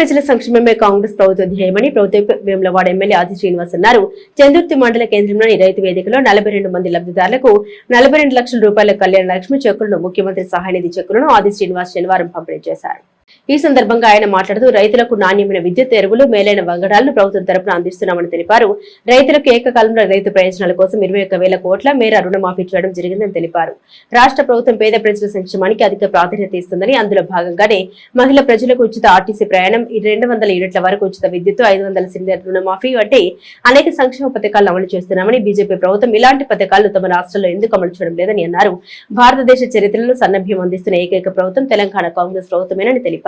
ప్రజల సంక్షేమమే కాంగ్రెస్ ప్రభుత్వ ధ్యేయమని ప్రభుత్వ వేములవాడ ఎమ్మెల్యే ఆది శ్రీనివాస్ అన్నారు. చందుర్తి మండల కేంద్రంలోని రైతు వేదికలో నలభై రెండు మంది లబ్ధిదారులకు నలభై రెండు లక్షల రూపాయల కళ్యాణ లక్ష్మి చెక్కులను ముఖ్యమంత్రి సహాయ నిధి చెక్కులను ఆది శ్రీనివాస్ శనివారం పంపిణీ చేశారు. ఈ సందర్భంగా ఆయన మాట్లాడుతూ రైతులకు నాణ్యమైన విద్యుత్ ఎరువులు మేలైన వంగడాలను ప్రభుత్వం తరపున అందిస్తున్నామని తెలిపారు. రైతులకు ఏకకాలంలో రైతు ప్రయోజనాల కోసం ఇరవై ఒక్క వేల కోట్ల మేర రుణమాఫీ చేయడం జరిగిందని తెలిపారు. రాష్ట్ర ప్రభుత్వం పేద ప్రజల సంక్షేమానికి అధిక ప్రాధాన్యత ఇస్తుందని అందులో భాగంగానే మహిళ ప్రజలకు ఉచిత ఆర్టీసీ ప్రయాణం రెండు వందల యూనిట్ల వరకు ఉచిత విద్యుత్ ఐదు వందల సిలిండర్ రుణమాఫీ వంటి అనేక సంక్షేమ పథకాలను అమలు చేస్తున్నామని బీజేపీ ప్రభుత్వం ఇలాంటి పథకాలను తమ రాష్ట్రంలో ఎందుకు అమలు చేయడం లేదని అన్నారు. భారతదేశ చరిత్రలో సన్నభ్యం అందిస్తున్న ఏకైక ప్రభుత్వం తెలంగాణ కాంగ్రెస్ ప్రభుత్వమేనని తెలిపారు.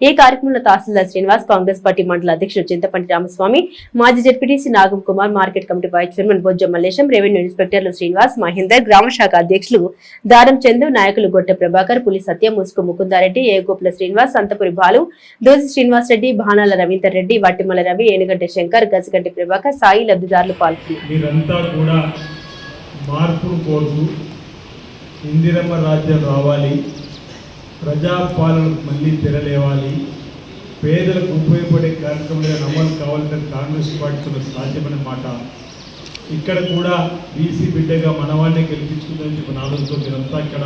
ఈ కార్యక్రమంలో తహసీల్దార్ శ్రీనివాస్ కాంగ్రెస్ పార్టీ మండల అధ్యక్షుడు చింతపంటి రామస్వామి మాజీ ZPTC Nagam Kumar market committee vice chairman Bojja Mallesham revenue ఇన్స్పెక్టర్లు Srinivas Mahender గ్రామ శాఖ అధ్యక్షులు దారం చందు నాయకులు గొట్ట ప్రభాకర్ పులి సత్య ముసుకు ముకుందారెడ్డి ఏగోపుల శ్రీనివాస్ సంతపురి బాలు దోసి శ్రీనివాస్ రెడ్డి భానాల రవీందర్ రెడ్డి వట్టిమల రవి ఏనుగంటి శంకర్ గజగంటి ప్రభాకర్ సాయి లబ్ధిదారులు పాల్గొన్నారు. మార్పును కోరుతూ ఇందిరమ్మ రాజ్యం రావాలి. ప్రజాపాలనకు మళ్ళీ తెరలేవాలి. పేదలకు ఉపయోగపడే కార్యక్రమాలు అమలు కావాలంటే కాంగ్రెస్ పార్టీతో సాధ్యమైన మాట. ఇక్కడ కూడా బీసీ బిడ్డగా మనవాడిని గెలిపించుకుందని చెప్పిన ఆలోచనతో మీరంతా ఇక్కడ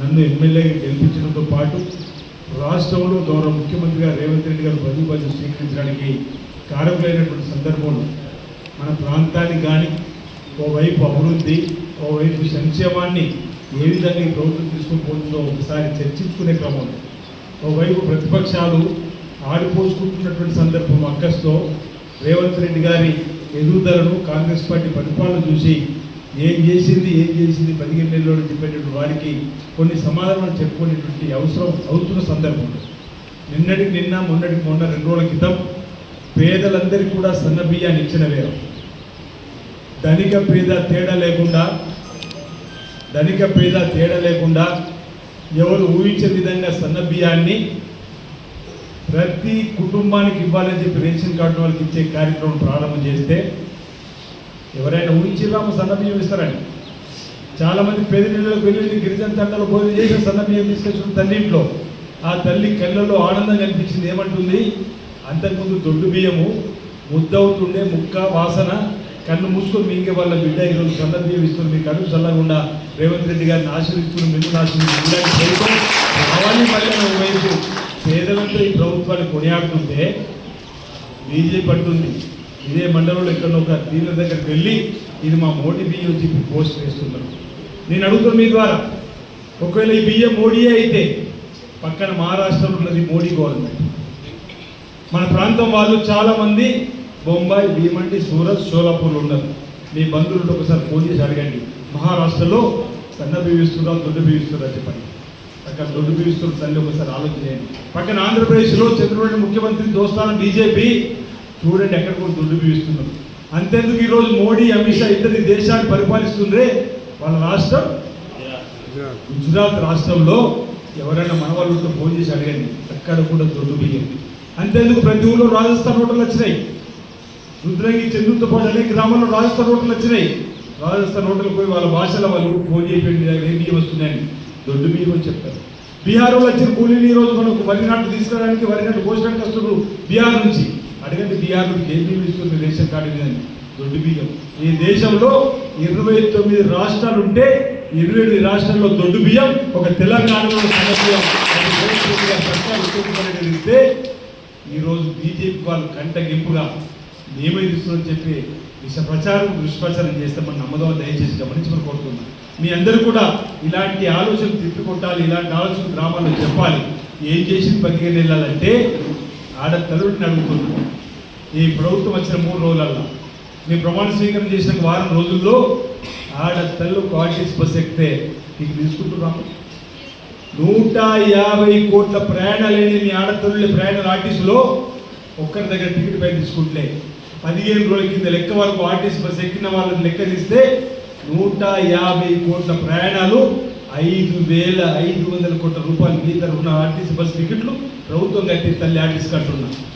నన్ను ఎమ్మెల్యేగా గెలిపించడంతో పాటు రాష్ట్రంలో గౌరవ ముఖ్యమంత్రిగా రేవంత్ రెడ్డి గారు బదులు స్వీకరించడానికి కారకులైనటువంటి సందర్భంలో మన ప్రాంతానికి కానీ ఓవైపు అభివృద్ధి ఓవైపు సంక్షేమాన్ని ఏ విధంగా ఈ ప్రభుత్వం తీసుకుని పోతుందో ఒకసారి చర్చించుకునే క్రమంలో ఓవైపు ప్రతిపక్షాలు ఆడిపోసుకుంటున్నటువంటి సందర్భం అక్కస్తో రేవంత్ రెడ్డి గారి ఎదుగుదలను కాంగ్రెస్ పార్టీ పరిపాలన చూసి ఏం చేసింది ఏం చేసింది పదిహేను నెలలో అని చెప్పేటటువంటి వారికి కొన్ని సమాధానాలు చెప్పుకునేటువంటి అవసరం అవుతున్న సందర్భంలో నిన్నటికి నిన్న మొన్నటికి మొన్న రెండు రోజుల క్రితం పేదలందరికీ కూడా సన్న బియ్యాన్ని ఇచ్చిన వేరం ధనిక పేద తేడా లేకుండా ధనిక పేద తేడా లేకుండా ఎవరు ఊహించే విధంగా సన్నబియ్యాన్ని ప్రతి కుటుంబానికి ఇవ్వాలని చెప్పి రేషన్ కార్డు వాళ్ళకి ఇచ్చే కార్యక్రమం ప్రారంభం చేస్తే ఎవరైనా ఊహించిరాము సన్న బియ్యం ఇస్తారని? చాలామంది పేద పిల్లలకు వెళ్ళి గిరిజన తండ్రులు భోజనం చేసి సన్న బియ్యం తీసుకొచ్చిన తల్లింట్లో ఆ తల్లి కళ్ళల్లో ఆనందం కనిపించింది. ఏమంటుంది? అంతకుముందు దొడ్డు బియ్యము ముద్దవుతుండే ముక్క వాసన కన్ను మూసుకొని మింగే వాళ్ళ బిడ్డ ఈరోజు సన్న బియ్యం ఇస్తుంది. మీ కడుపు చల్లకుండా రేవంత్ రెడ్డి గారిని ఆశీర్విస్తున్న మిమ్మల్ని ఆశీర్విస్తుంది ఇలాంటి రావాలి మళ్ళీ వైపు. ఈ ప్రభుత్వాన్ని కొనియాడుతుంటే బీజేపీ పడుతుంది ఇదే మండలంలో ఇక్కడ ఒక దీని దగ్గరికి వెళ్ళి ఇది మా మోడీ బియ్యం చెప్పి పోస్ట్ చేస్తున్నారు నేను అడుగుతాను మీ ద్వారా ఒకవేళ ఈ బియ్యం మోడీయే అయితే పక్కన మహారాష్ట్రలో ఉన్నది మోడీ గవర్నమెంట్. మన ప్రాంతం వాళ్ళు చాలామంది బొంబాయి భీమండి సూరత్ షోలాపూర్లో ఉన్నారు. మీ బంధువులు ఒకసారి ఫోన్ చేసి అడగండి. మహారాష్ట్రలో సన్న బియ్యిస్తున్నారు దొడ్డు బియ్యిస్తున్నారు చెప్పండి అక్కడ దొడ్డు బీవిస్తున్న తల్లి ఒకసారి ఆలోచన చేయండి పక్కన ఆంధ్రప్రదేశ్లో చంద్రబాబు ముఖ్యమంత్రి దోస్తాన బీజేపీ చూడండి ఎక్కడ కూడా దొడ్డు బీవిస్తున్నారు. అంతేందుకు ఈరోజు మోడీ అమిత్ షా ఇద్దరి దేశాన్ని పరిపాలిస్తుందే వాళ్ళ రాష్ట్రం? గుజరాత్ రాష్ట్రంలో ఎవరైనా మన వాళ్ళతో ఫోన్ చేసి అడగండి. ఎక్కడ కూడా దొడ్డు బియ్యం అంతేందుకు ప్రతి ఊళ్ళో రాజస్థాన్ హోటల్ వచ్చినాయి రుద్రంగి చెందుతో పాటు అనేక గ్రామాల్లో రాజస్థాన్ హోటల్ వచ్చినాయి రాజస్థాన్ హోటల్ పోయి వాళ్ళ భాషలో వాళ్ళు ఫోన్ చేయకండి ఏ వస్తున్నాయని దొడ్డు బియ్యం అని చెప్తారు. బీహార్ వాళ్ళు వచ్చిన కూలీలు ఈ రోజు మనకు వరి నాటు తీసుకురావడానికి వరి నాటు పోసడానికి వస్తున్నారు బీహార్ నుంచి. అడగండి బీహార్ నుంచి ఏ బియ్యం ఇస్తుంది రేషన్ కార్డు మీద దొడ్డు బియ్యం ఈ దేశంలో ఇరవై తొమ్మిది రాష్ట్రాలు ఉంటే ఇరవై ఎనిమిది రాష్ట్రాల్లో దొడ్డు బియ్యం ఒక తెలంగాణలో సమస్య ఈరోజు బీజేపీ వాళ్ళు కంటగింపుగా నియమిస్తుందని చెప్పి విష ప్రచారం దుష్ప్రచారం చేస్తామని నమ్మదో దయచేసి గమనించమని కోరుతున్నాను మీ అందరూ కూడా ఇలాంటి ఆలోచన తిప్పికొట్టాలి ఇలాంటి ఆలోచన గ్రామాల్లో చెప్పాలి. ఏం చేసి పదిహేను వెళ్ళాలంటే ఆడ తల్లుడిని అడుగుతున్నాను ఈ ప్రభుత్వం వచ్చిన మూడు రోజులల్లో. మీ ప్రమాణ స్వీకారం చేసిన వారం రోజుల్లో ఆడ కాటేజ్ బస్ ఎక్కితే మీకు తీసుకుంటున్నాము నూట యాభై కోట్ల ప్రయాణాలేని మీ ఆడతల్లి ప్రయాణాలు ఆర్టీసీలో ఒక్కరి దగ్గర టికెట్ పై తీసుకుంటే పదిహేను రోజుల కింద లెక్క వరకు ఆర్టీసీ బస్సు ఎక్కిన వాళ్ళని లెక్క తీస్తే నూట యాభై కోట్ల ప్రయాణాలు ఐదు వేల ఐదు వందల కోట్ల రూపాయలు మీ తరఫున ఆర్టీసీ బస్ టికెట్లు ప్రభుత్వం కట్టి తల్లి ఆర్టీసీ కట్టున్నా.